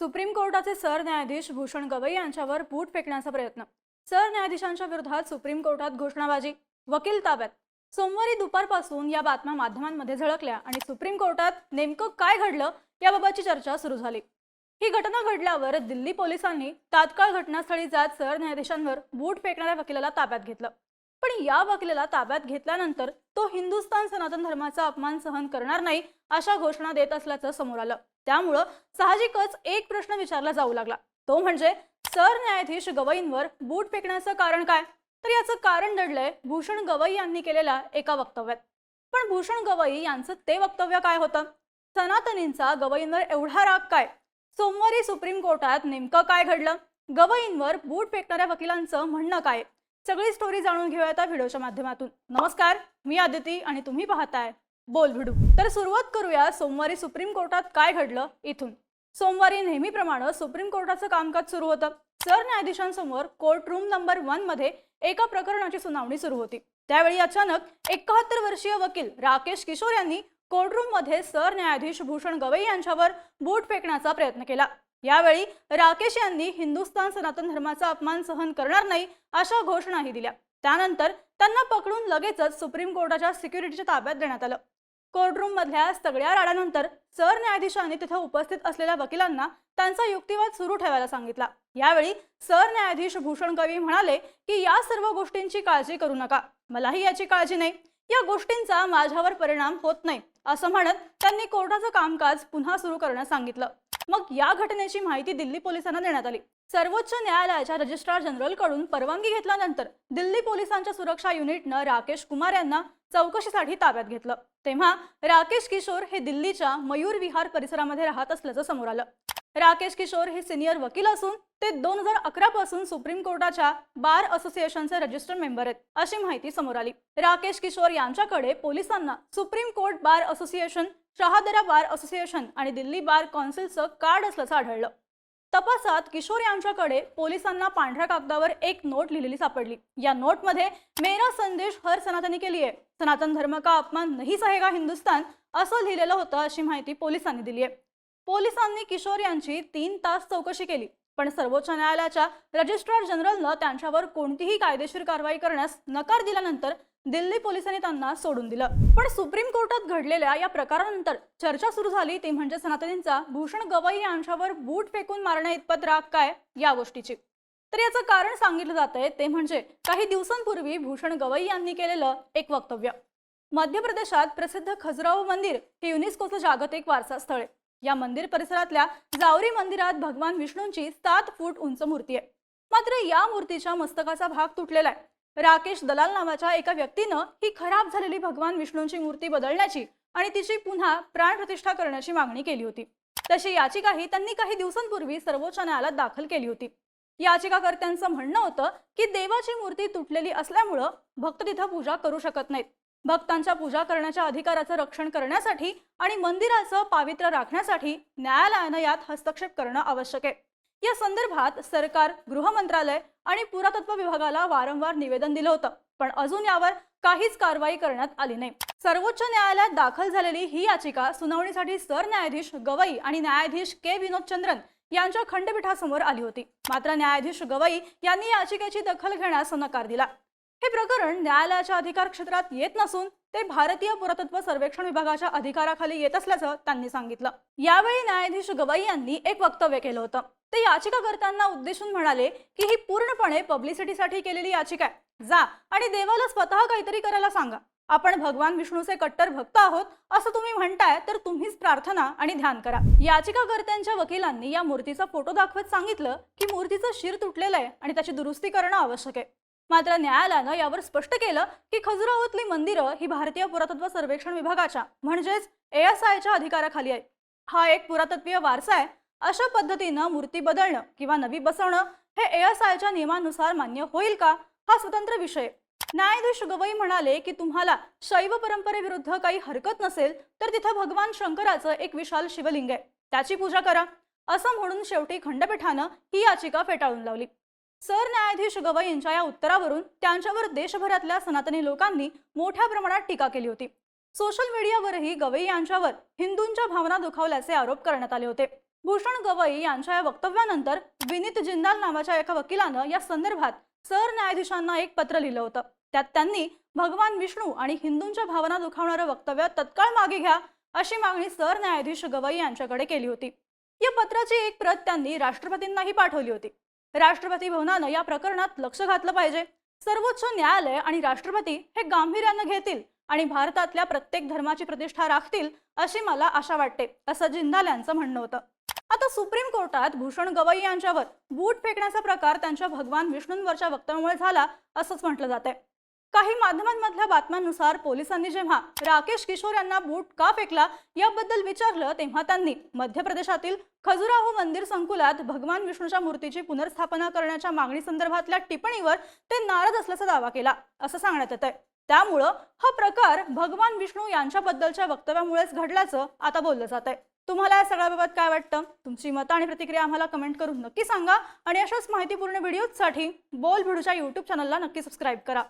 Supreme कोर्टाचे सरन्यायाधीश भूषण गवई यांच्यावर बूट फेकण्याचा प्रयत्न. सरन्यायाधीशांच्या विरोधात सुप्रीम कोर्टात घोषणाबाजी. वकील ताब्यात. सोमवारी दुपारपासून या बातम्या माध्यमांमध्ये झळकल्या आणि सुप्रीम कोर्टात नेमकं काय घडलं याबाबतची चर्चा सुरू झाली. ही घटना घडल्यावर दिल्ली पोलिसांनी तात्काळ घटनास्थळी जात सरन्यायाधीशांवर बूट फेकणाऱ्या वकिलाला ताब्यात घेतलं. पण या वकिलाला ताब्यात घेतल्यानंतर तो हिंदुस्थान सनातन धर्माचा अपमान सहन करणार नाही अशा घोषणा देत असल्याचं समोर आलं. त्यामुळं साहजिकच एक प्रश्न विचारला जाऊ लागला. तो म्हणजे सरन्यायाधीश गवईंवर बूट फेकण्याचं कारण काय? तर याचं कारण दडलंय भूषण गवई यांनी केलेल्या एका वक्तव्यात. पण भूषण गवई यांचं ते वक्तव्य काय होतं? सनातनींचा गवईंवर एवढा राग काय? सोमवारी सुप्रीम कोर्टात नेमकं काय घडलं? गवईंवर बूट फेकणाऱ्या वकिलांचं म्हणणं काय? सगळी स्टोरी जाणून घेऊया आता व्हिडिओच्या माध्यमातून. नमस्कार मी आदिती आणि तुम्ही पाहताय बोल भिडू. तर सुरुवात करूया सोमवारी सुप्रीम कोर्टात काय घडलं इथून. सोमवारी नेहमीप्रमाणे सुप्रीम कोर्टाचं कामकाज सुरू होतं. सरन्यायाधीशांसमोर कोर्ट रूम नंबर वनमध्ये एका प्रकरणाची सुनावणी सुरू होती. त्यावेळी अचानक एकाहत्तर वर्षीय वकील राकेश किशोर यांनी कोर्टरूममध्ये सरन्यायाधीश भूषण गवई यांच्यावर बूट फेकण्याचा प्रयत्न केला. यावेळी राकेश यांनी हिंदुस्थान सनातन धर्माचा अपमान सहन करणार नाही अशा घोषणाही दिल्या. त्यानंतर त्यांना पकडून लगेचच सुप्रीम कोर्टाच्या सिक्युरिटीच्या ताब्यात देण्यात आलं. कोर्टरूम मधल्या सगळ्या राड्यानंतर सरन्यायाधीशांनी तिथे उपस्थित असलेल्या वकिलांना त्यांचा युक्तिवाद सुरू ठेवायला सांगितला. यावेळी सरन्यायाधीश भूषण कवी म्हणाले की या सर्व गोष्टींची काळजी करू नका. मलाही याची काळजी नाही. या गोष्टींचा माझ्यावर परिणाम होत नाही असं म्हणत त्यांनी कोर्टाचं कामकाज पुन्हा सुरू करण्यास सांगितलं. मग या घटनेची माहिती दिल्ली पोलिसांना देण्यात आली. सर्वोच्च न्यायालयाच्या रजिस्ट्रार जनरलकडून परवानगी घेतल्यानंतर दिल्ली पोलिसांच्या सुरक्षा युनिटनं राकेश कुमार यांना चौकशीसाठी ताब्यात घेतलं. तेव्हा राकेश किशोर हे दिल्लीच्या मयूर विहार परिसरामध्ये राहत असल्याचं समोर आलं. राकेश किशोर हे सिनियर वकील असून ते दोन हजार अकरा पासून सुप्रीम कोर्टाच्या बार असोसिएशनचे रजिस्टर्ड मेंबर आहेत अशी माहिती समोर आली. राकेश किशोर यांच्याकडे पोलिसांना supreme court bar association Shahdara bar association आणि दिल्ली बार कौन्सिलचं कार्ड असल्याचं आढळलं. तपासात किशोर यांच्याकडे पोलिसांना पांढऱ्या कागदावर एक नोट लिहिलेली सापडली. या नोटमध्ये मेरा संदेश हर सनातनी केली आहे सनातन धर्म का अपमान नाही सहेगा हिंदुस्तान असं लिहिलेलं होतं अशी माहिती पोलिसांनी दिली आहे. पोलिसांनी किशोर यांची तीन तास चौकशी केली पण सर्वोच्च न्यायालयाच्या रजिस्ट्रार जनरलनं त्यांच्यावर कोणतीही कायदेशीर कारवाई करण्यास नकार दिल्यानंतर दिल्ली पोलिसांनी त्यांना सोडून दिलं. पण सुप्रीम कोर्टात घडलेल्या या प्रकारानंतर चर्चा सुरू झाली ती म्हणजे सनातनींचा भूषण गवई यांच्यावर बूट फेकून मारण्या इतपत राग काय या गोष्टीची. तर याचं कारण सांगितलं जात आहे ते म्हणजे काही दिवसांपूर्वी भूषण गवई यांनी केलेलं एक वक्तव्य. मध्य प्रदेशात प्रसिद्ध खजुराहो मंदिर हे युनेस्कोचं जागतिक वारसा स्थळ आहे. या मंदिर परिसरातल्या जावरी मंदिरात भगवान विष्णूंची सात फूट उंच मूर्ती आहे. मात्र या मूर्तीच्या मस्तकाचा भाग तुटलेला आहे. राकेश दलाल नावाच्या एका व्यक्तीनं ही खराब झालेली भगवान विष्णूंची मूर्ती बदलण्याची आणि तिची पुन्हा प्राणप्रतिष्ठा करण्याची मागणी केली होती. तशी याचिकाही त्यांनी काही दिवसांपूर्वी सर्वोच्च न्यायालयात दाखल केली होती. याचिकाकर्त्यांचं म्हणणं होतं की देवाची मूर्ती तुटलेली असल्यामुळं भक्त तिथं पूजा करू शकत नाहीत. भक्तांच्या पूजा करण्याच्या अधिकाराचं रक्षण करण्यासाठी आणि मंदिराचं पावित्र्य राखण्यासाठी न्यायालयानं यात हस्तक्षेप करणं आवश्यक आहे. या संदर्भात सरकार गृह मंत्रालय आणि पुरातत्व विभागाला वारंवार निवेदन दिलं होतं पण अजून यावर काहीच कारवाई करण्यात आली नाही. सर्वोच्च न्यायालयात दाखल झालेली ही याचिका सुनावणीसाठी सरन्यायाधीश गवई आणि न्यायाधीश के विनोद चंद्रन यांच्या खंडपीठासमोर आली होती. मात्र न्यायाधीश गवई यांनी याचिकेची दखल घेण्यास नकार दिला. हे प्रकरण न्यायालयाच्या अधिकार क्षेत्रात येत नसून ते भारतीय पुरातत्व सर्वेक्षण विभागाच्या अधिकाराखाली येत असल्याचं त्यांनी सांगितलं. यावेळी न्यायाधीश गवई यांनी एक वक्तव्य केलं होतं. ते याचिकाकर्त्यांना उद्देशून म्हणाले की ही पूर्णपणे पब्लिसिटीसाठी केलेली याचिका आहे. जा आणि देवाला स्वतः काहीतरी करायला सांगा. आपण भगवान विष्णूचे कट्टर भक्त आहोत असं तुम्ही म्हणताय तर तुम्हीच प्रार्थना आणि ध्यान करा. याचिकाकर्त्यांच्या वकिलांनी या मूर्तीचा फोटो दाखवत सांगितलं की मूर्तीचं शिर तुटलेलं आहे आणि त्याची दुरुस्ती करणं आवश्यक आहे. मात्र न्यायालयानं यावर स्पष्ट केलं की खजुराहोतली मंदिरं ही भारतीय पुरातत्व सर्वेक्षण विभागाच्या म्हणजेच एएसआयच्या अधिकाराखाली आहे हा एक पुरातत्वीय वारसा आहे. अशा पद्धतीनं मूर्ती बदलणं किंवा नवी बसवणं हे एएसआयच्या नियमानुसार मान्य होईल का? हा स्वतंत्र विषय न्यायाधीश गवई म्हणाले की तुम्हाला शैव परंपरेविरुद्ध काही हरकत नसेल तर तिथं भगवान शंकराचं एक विशाल शिवलिंग आहे. त्याची पूजा करा. असं म्हणून शेवटी खंडपीठानं ही याचिका फेटाळून लावली. सरन्यायाधीश गवई यांच्या या उत्तरावरून त्यांच्यावर देशभरातल्या सनातनी लोकांनी मोठ्या प्रमाणात टीका केली होती. सोशल मीडियावरही गवई यांच्यावर हिंदूंच्या भावना दुखावल्याचे आरोप करण्यात आले होते. भूषण गवई यांच्या या वक्तव्यानंतर विनीत जिंदाल नावाच्या एका वकिलानं या संदर्भात सरन्यायाधीशांना एक पत्र लिहिलं होतं. त्यात त्यांनी भगवान विष्णू आणि हिंदूंच्या भावना दुखावणारं वक्तव्य तत्काळ मागे घ्या अशी मागणी सरन्यायाधीश गवई यांच्याकडे केली होती. या पत्राची एक प्रत त्यांनी राष्ट्रपतींनाही पाठवली होती. राष्ट्रपती भवनानं या प्रकरणात लक्ष घातलं पाहिजे. सर्वोच्च न्यायालय आणि राष्ट्रपती हे गांभीर्यानं घेतील आणि भारतातल्या प्रत्येक धर्माची प्रतिष्ठा राखतील अशी मला आशा वाटते असं जिंदाल यांचं म्हणणं होतं. आता सुप्रीम कोर्टात भूषण गवई यांच्यावर बूट फेकण्याचा प्रकार त्यांच्या भगवान विष्णूंवरच्या वक्तव्यामुळे झाला असंच म्हटलं जातंय. काही माध्यमांमधल्या बातम्यांनुसार पोलिसांनी जेव्हा राकेश किशोर यांना बूट का फेकला याबद्दल विचारलं तेव्हा त्यांनी मध्य प्रदेशातील खजुराहो मंदिर संकुलात भगवान विष्णूच्या मूर्तीची पुनर्स्थापना करण्याच्या मागणी संदर्भातल्या टिप्पणीवर ते नाराज असल्याचा दावा केला असं सांगण्यात येत आहे त्यामुळं हा प्रकार भगवान विष्णू यांच्याबद्दलच्या वक्तव्यामुळेच घडल्याचं आता बोललं जात आहे तुम्हाला या सगळ्याबाबत काय वाटतं? तुमची मतं आणि प्रतिक्रिया आम्हाला कमेंट करून नक्की सांगा आणि अशाच माहितीपूर्ण व्हिडिओजसाठी बोल भिडूच्या यूट्यूब चॅनलला नक्की सबस्क्राईब करा.